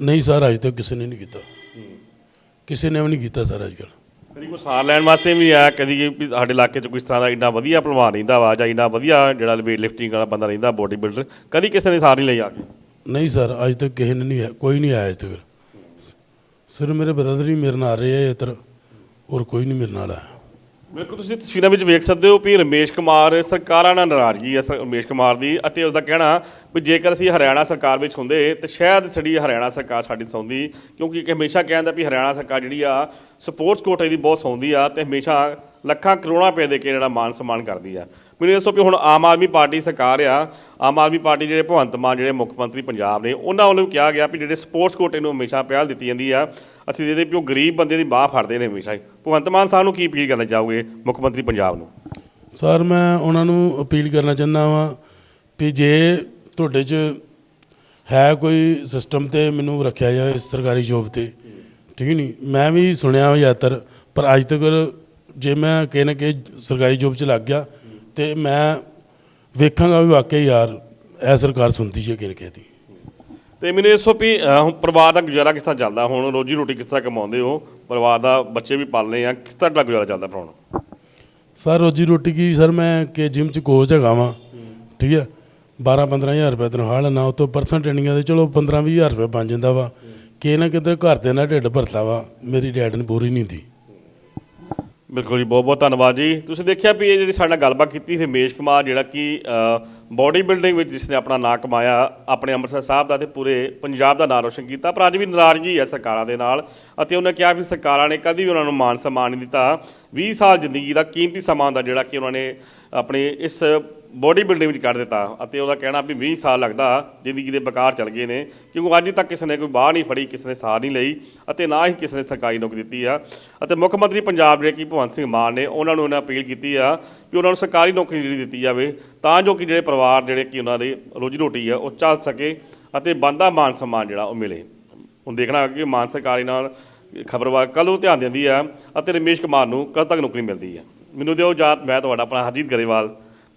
ਨਹੀਂ ਸਰ ਅੱਜ ਤੱਕ ਕਿਸੇ ਨੇ ਨਹੀਂ ਕੀਤਾ। ਕਿਸੇ ਨੇ ਵੀ ਨਹੀਂ ਕੀਤਾ ਸਰ ਅੱਜ ਕੱਲ੍ਹ। ਕਦੀ ਕੋਈ ਸਾਰ ਲੈਣ ਵਾਸਤੇ ਵੀ ਨਹੀਂ ਆਇਆ, ਕਦੀ ਵੀ ਸਾਡੇ ਇਲਾਕੇ 'ਚ ਕੋਈ ਇਸ ਤਰ੍ਹਾਂ ਦਾ ਇੰਨਾ ਵਧੀਆ ਭਲਵਾਨ ਰਹਿੰਦਾ ਵਾ ਜਾਂ ਇੰਨਾ ਵਧੀਆ ਜਿਹੜਾ ਵੇਟ ਲਿਫਟਿੰਗ ਵਾਲਾ ਬੰਦਾ ਰਹਿੰਦਾ ਬੋਡੀ ਬਿਲਡਰ ਕਦੀ ਕਿਸੇ ਨੇ ਸਾਰ ਨਹੀਂ ਲਈ ਆ ਕੇ? ਨਹੀਂ ਸਰ, ਅੱਜ ਤੱਕ ਕਿਸੇ ਨੇ ਨਹੀਂ ਆਇਆ- ਕੋਈ ਨਹੀਂ ਆਇਆ ਅੱਜ ਤੱਕ ਸਰ ਮੇਰੇ ਬ੍ਰਦਰ ਹੀ ਮੇਰੇ ਨਾਲ ਰਹੇ ਆ ਇੱਧਰ, ਹੋਰ ਕੋਈ ਨਹੀਂ ਮੇਰੇ ਨਾਲ ਆਇਆ। ਬਿਲਕੁਲ, ਤੁਸੀਂ ਤਸਵੀਰਾਂ ਵਿੱਚ ਵੇਖ ਸਕਦੇ ਹੋ ਵੀ ਰਮੇਸ਼ ਕੁਮਾਰ ਸਰਕਾਰਾਂ ਨਾਲ ਨਾਰਾਜ਼ਗੀ ਹੈ, ਸਰ- ਰਮੇਸ਼ ਕੁਮਾਰ ਦੀ ਅਤੇ ਉਸ ਦਾ ਕਹਿਣਾ ਵੀ ਜੇਕਰ ਅਸੀਂ ਹਰਿਆਣਾ ਸਰਕਾਰ ਵਿੱਚ ਹੁੰਦੇ ਤਾਂ ਸ਼ਾਇਦ ਸਾਡੀ ਹਰਿਆਣਾ ਸਰਕਾਰ ਸਾਡੀ ਸੌਂਦੀ, ਕਿਉਂਕਿ ਇੱਕ ਹਮੇਸ਼ਾ ਕਹਿੰਦਾ ਵੀ ਹਰਿਆਣਾ ਸਰਕਾਰ ਜਿਹੜੀ ਆ ਸਪੋਰਟਸ ਕੋਟੇ ਦੀ ਬਹੁਤ ਸੌਂਦੀ ਆ ਤੇ ਹਮੇਸ਼ਾ ਲੱਖਾਂ ਕਰੋੜਾਂ ਰੁਪਏ ਦੇ ਕੇ ਜਿਹੜਾ ਮਾਨ ਸਨਮਾਨ ਕਰਦੀ ਆ। ਮੈਨੂੰ ਦੱਸੋ ਵੀ ਹੁਣ ਆਮ ਆਦਮੀ ਪਾਰਟੀ ਸਰਕਾਰ ਆ, ਆਮ ਆਦਮੀ ਪਾਰਟੀ ਜਿਹੜੇ ਭਗਵੰਤ ਮਾਨ, ਜਿਹੜੇ ਮੁੱਖ ਮੰਤਰੀ ਪੰਜਾਬ ਨੇ, ਉਹਨਾਂ ਵੱਲੋਂ ਕਿਹਾ ਗਿਆ ਵੀ ਜਿਹੜੇ ਸਪੋਰਟਸ ਕੋਟੇ ਨੂੰ ਹਮੇਸ਼ਾ ਪਹਿਲ ਦਿੱਤੀ ਜਾਂਦੀ ਆ ਅਸੀਂ ਦੇ ਵੀ ਉਹ ਗਰੀਬ ਬੰਦੇ ਦੀ ਬਾਹ ਫੜਦੇ ਨੇ ਹਮੇਸ਼ਾ ਹੀ। ਭਗਵੰਤ ਮਾਨ ਸਾਹਿਬ ਨੂੰ ਕੀ ਅਪੀਲ ਕਰਨਾ ਚਾਹੋਗੇ ਮੁੱਖ ਮੰਤਰੀ ਪੰਜਾਬ ਨੂੰ? ਸਰ, ਮੈਂ ਉਹਨਾਂ ਨੂੰ ਅਪੀਲ ਕਰਨਾ ਚਾਹੁੰਦਾ ਵਾਂ ਵੀ ਜੇ ਤੁਹਾਡੇ 'ਚ ਹੈ ਕੋਈ ਸਿਸਟਮ ਤੇ ਮੈਨੂੰ ਰੱਖਿਆ ਜਾਵੇ ਸਰਕਾਰੀ ਜੋਬ ਤੇ, ਠੀਕ ਨਹੀਂ ਮੈਂ ਵੀ ਸੁਣਿਆ ਹੋਇਆ ਜ਼ਿਆਦਾਤਰ, ਪਰ ਅੱਜ ਤੱਕ ਜੇ ਮੈਂ ਕਿਸੇ ਨਾ ਕਿਸੇ ਸਰਕਾਰੀ ਜੋਬ 'ਚ ਲੱਗ ਗਿਆ ਤੇ ਮੈਂ ਵੇਖਾਂਗਾ ਵੀ ਵਾਕਈ ਯਾਰ, ਇਹ ਸਰਕਾਰ ਸੁਣਦੀ ਹੈ ਕਿ ਨਾ ਕਿਸੇ ਦੀ। ਤੇ ਮੈਨੂੰ ਇਸ ਤੋਂ ਵੀ ਹੁਣ ਪਰਿਵਾਰ ਦਾ ਗੁਜ਼ਾਰਾ ਕਿਸ ਤਰ੍ਹਾਂ ਚੱਲਦਾ? ਹੁਣ ਰੋਜੀ ਰੋਟੀ ਕਿਸ ਤਰ੍ਹਾਂ ਕਮਾਉਂਦੇ ਹੋ? ਪਰਿਵਾਰ ਦਾ ਬੱਚੇ ਵੀ ਪਾਲਨੇ ਆ ਕਿਸ ਤਰ੍ਹਾਂ ਦਾ ਗੁਜ਼ਾਰਾ ਚੱਲਦਾ ਭਰਾ ਹੁਣ? ਸਰ ਰੋਜੀ ਰੋਟੀ ਕੀ ਸਰ ਮੈਂ ਕਿ ਜਿਮ 'ਚ ਕੋਚ ਹੈਗਾ ਵਾਂ ਠੀਕ ਹੈ? 12 15000 ਰੁਪਏ ਤਨਖਾਹ ਲੈਣਾ ਉਹ ਤੋਂ ਪਰਸਨ ਟ੍ਰੇਨਿੰਗਾਂ ਦੇ ਚਲੋ 15 20000 ਰੁਪਏ ਬਣ ਜਾਂਦਾ ਵਾ। ਕਿ ਨਾ ਕਿਤੇ ਘਰ ਦੇ ਨਾਲ ਢਿੱਡ ਭਰਦਾ ਵਾ ਮੇਰੀ ਡੈਡ ਨੂੰ ਪੂਰੀ ਨਹੀਂ ਦੀ ਬਿਲਕੁਲ ਜੀ ਬਹੁਤ ਬਹੁਤ ਧੰਨਵਾਦ ਜੀ। ਤੁਸੀਂ ਦੇਖਿਆ ਵੀ ਇਹ ਜਿਹੜੀ ਸਾਡੇ ਗੱਲਬਾਤ ਕੀਤੀ ਸੀ ਰਮੇਸ਼ ਕੁਮਾਰ ਜਿਹੜਾ ਕਿ ਬਾਡੀ ਬਿਲਡਿੰਗ ਵਿੱਚ ਜਿਸ ਨੇ ਆਪਣਾ ਨਾਂ ਕਮਾਇਆ, ਆਪਣੇ ਅੰਮ੍ਰਿਤਸਰ ਸਾਹਿਬ ਦਾ ਤੇ ਪੂਰੇ ਪੰਜਾਬ ਦਾ ਨਾਂ ਰੋਸ਼ਨ ਕੀਤਾ, ਪਰ ਅੱਜ ਵੀ ਨਾਰਾਜ਼ਗੀ ਹੈ ਸਰਕਾਰਾਂ ਦੇ ਨਾਲ ਅਤੇ ਉਹਨੇ ਕਿਹਾ ਵੀ ਸਰਕਾਰਾਂ ਨੇ ਕਦੀ ਵੀ ਉਹਨਾਂ ਨੂੰ ਮਾਨ ਸਨਮਾਨ ਨਹੀਂ ਦਿੱਤਾ। 20 ਸਾਲ ਜ਼ਿੰਦਗੀ ਦਾ ਕੀਮਤੀ ਸਮਾਂ ਦਾ ਜਿਹੜਾ ਕਿ ਉਹਨਾਂ ਨੇ ਆਪਣੇ ਇਸ ਬੋਡੀ ਬਿਲਡਿੰਗ ਵਿੱਚ ਕੱਢ ਦਿੱਤਾ ਅਤੇ ਉਹਦਾ ਕਹਿਣਾ ਵੀ 20 ਸਾਲ ਲੱਗਦਾ ਜ਼ਿੰਦਗੀ ਦੇ ਬਕਾਰ ਚਲ ਗਏ ਨੇ ਕਿਉਂਕਿ ਅੱਜ ਤੱਕ ਕਿਸੇ ਨੇ ਕੋਈ ਬਾਹ ਨਹੀਂ ਫੜੀ, ਕਿਸੇ ਨੇ ਸਾਰ ਨਹੀਂ ਲਈ ਅਤੇ ਨਾ ਹੀ ਕਿਸੇ ਨੇ ਸਰਕਾਰੀ ਨੌਕਰੀ ਦਿੱਤੀ ਆ। ਅਤੇ ਮੁੱਖ ਮੰਤਰੀ ਪੰਜਾਬ ਜਿਹੜੇ ਕਿ ਭਗਵੰਤ ਸਿੰਘ ਮਾਨ ਨੇ ਉਹਨਾਂ ਨੂੰ ਇਹਨਾਂ ਅਪੀਲ ਕੀਤੀ ਆ ਕਿ ਉਹਨਾਂ ਨੂੰ ਸਰਕਾਰੀ ਨੌਕਰੀ ਜਿਹੜੀ ਦਿੱਤੀ ਜਾਵੇ, ਤਾਂ ਜੋ ਕਿ ਜਿਹੜੇ ਪਰਿਵਾਰ ਜਿਹੜੇ ਕਿ ਉਹਨਾਂ ਦੇ ਰੋਜੀ ਰੋਟੀ ਆ, ਉਹ ਚੱਲ ਸਕੇ ਅਤੇ ਬੰਦਾ ਮਾਨ ਸਨਮਾਨ ਜਿਹੜਾ ਉਹ ਮਿਲੇ। ਹੁਣ ਦੇਖਣਾ ਕਿ ਮਾਨ ਸਰਕਾਰੀ ਨਾਲ ਖਬਰਵਾਰ ਕੱਲ੍ਹ ਨੂੰ ਧਿਆਨ ਦਿੰਦੀ ਆ ਅਤੇ ਰਮੇਸ਼ ਕੁਮਾਰ ਨੂੰ ਕਦ ਤੱਕ ਨੌਕਰੀ ਮਿਲਦੀ ਆ। ਮੈਨੂੰ ਦਿਓ ਜਾਤ ਮੈਂ ਤੁਹਾਡਾ ਆਪਣਾ ਹਰਜੀਤ ਗਰੇਵਾਲ